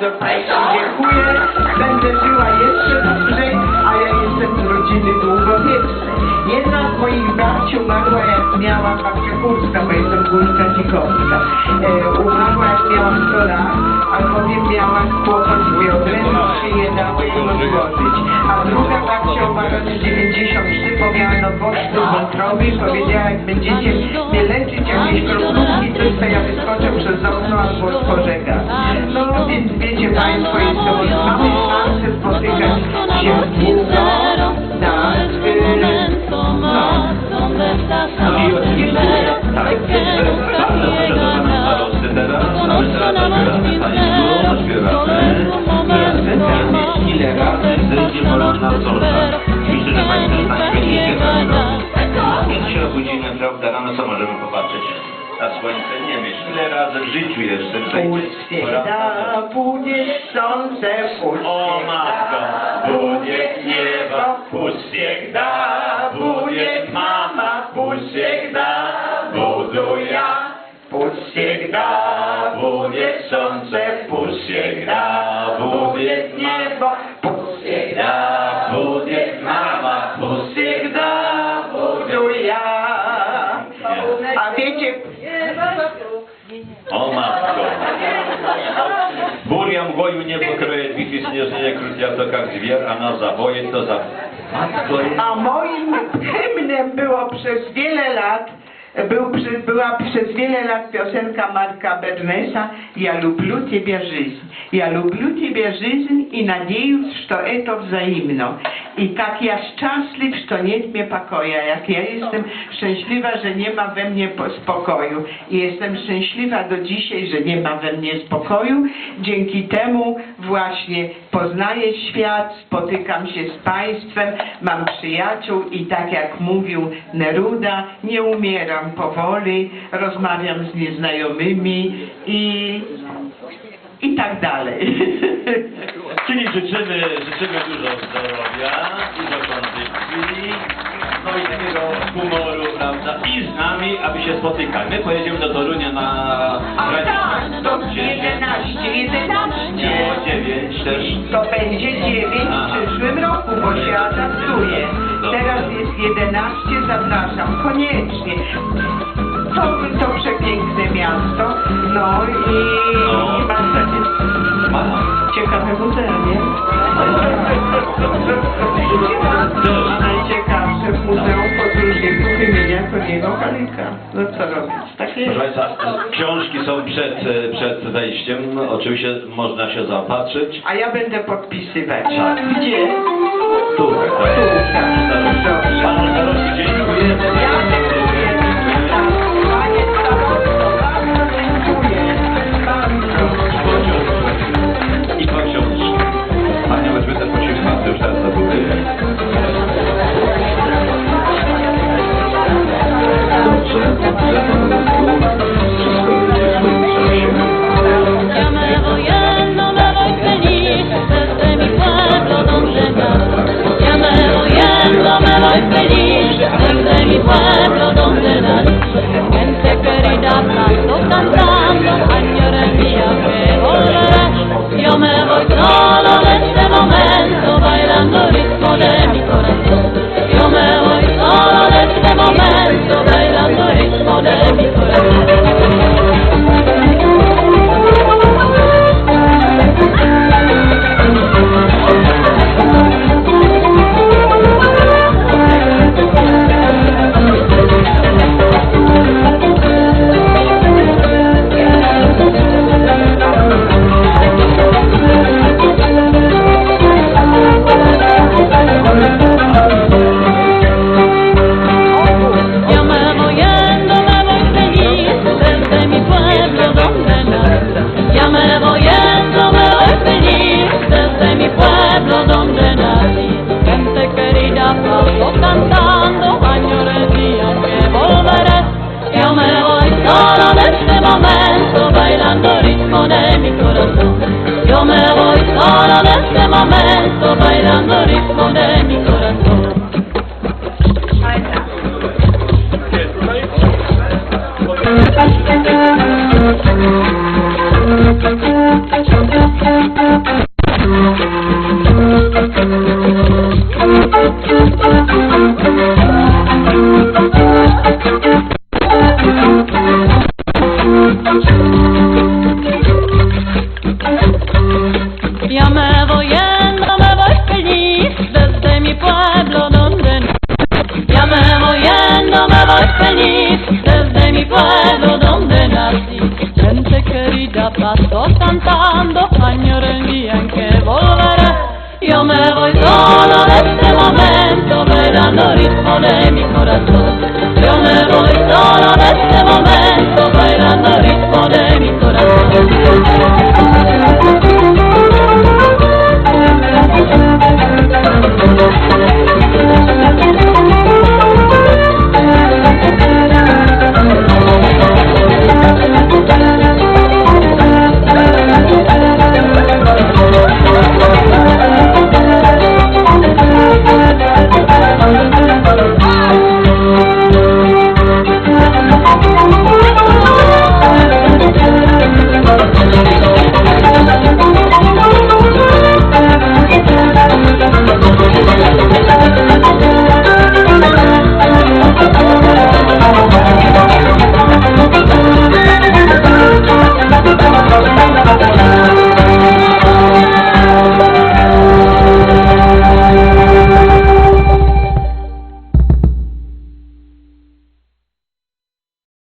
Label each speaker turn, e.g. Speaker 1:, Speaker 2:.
Speaker 1: bardzo Państwu dziękuję. Będę żyła jeszcze dłużej, a ja jestem z rodziny długowiecznej. Jedna z moich babci umarła jak miała babcia Górska, bo jestem Górska Dzikowska. E, umarła jak miałam 100 lat, albowiem miała kłopot z biodrem i się nie dało jej odłożyć. A druga babcia umarła w 93, bo miała nowotwór wątroby i powiedziała, jak będziecie mnie leczyć jakieś kroplówki, coś to ja wyskoczę przez okno albo otworzę gaz. No więc wiecie Państwo, jeszcze od
Speaker 2: razy zejdzie pora na zorza. Myślę, że pani prezydent będzie się Więc się obudzimy, prawda, rano co możemy popatrzeć? Na słońce nie myśl, ile razy w życiu jeszcze zejdzie pora na
Speaker 1: Pustieda,
Speaker 2: zorza.
Speaker 1: budzisz słońce,
Speaker 2: O matko, budzie nieba, puściek da, budzie mama, puściek da, budu ja. Puściek da, budzie
Speaker 1: A wiecie...
Speaker 2: O matko! Buriam goju nie pokroje wichy śnieżnie krucia to jak zwier, a na zaboje to za... Matko...
Speaker 1: A moim hymnem było przez wiele lat był, była przez wiele lat piosenka Marka Bernesa Ja lubię Ciebie żyć. Ja lubię Ciebie żyć i nadzieję, że to wzajemno. I tak ja szczęśliw, że nie mnie pokoja. Jak ja jestem szczęśliwa, że nie ma we mnie po- spokoju. I jestem szczęśliwa do dzisiaj, że nie ma we mnie spokoju. Dzięki temu właśnie poznaję świat, spotykam się z Państwem, mam przyjaciół i tak jak mówił Neruda, nie umieram powoli, rozmawiam z nieznajomymi i, i tak dalej.
Speaker 2: Czyli życzymy, życzymy dużo zdrowia, dużo kondycji, no i takiego humoru, prawda, i z nami, aby się spotykać. My pojedziemy do Torunia na...
Speaker 1: A tak, to 11, 11.
Speaker 2: Nie, 9 też.
Speaker 1: To będzie 9 w przyszłym roku, bo się adaptuje. Teraz jest 11, zapraszam, koniecznie. To, to przepiękne miasto, no i,
Speaker 2: No.
Speaker 1: i takie
Speaker 2: Ma.
Speaker 1: ciekawe muzea, nie? Najciekawsze w Muzeum Podróżników imienia Koniego Halika. No co robić? Tak
Speaker 2: Proszę. Państwa, książki są przed, przed wejściem, oczywiście można się zaopatrzyć.
Speaker 1: A ja będę podpisywać.
Speaker 2: Tak.
Speaker 1: Gdzie?
Speaker 2: Tutaj,
Speaker 1: Tu, tak. Dobrze.
Speaker 2: Panu starostu dziękuję.
Speaker 1: Ja
Speaker 3: soy feliz desde mi pueblo donde nací. Gente querida, tanto cantando, año en día me voy solo. Ладно.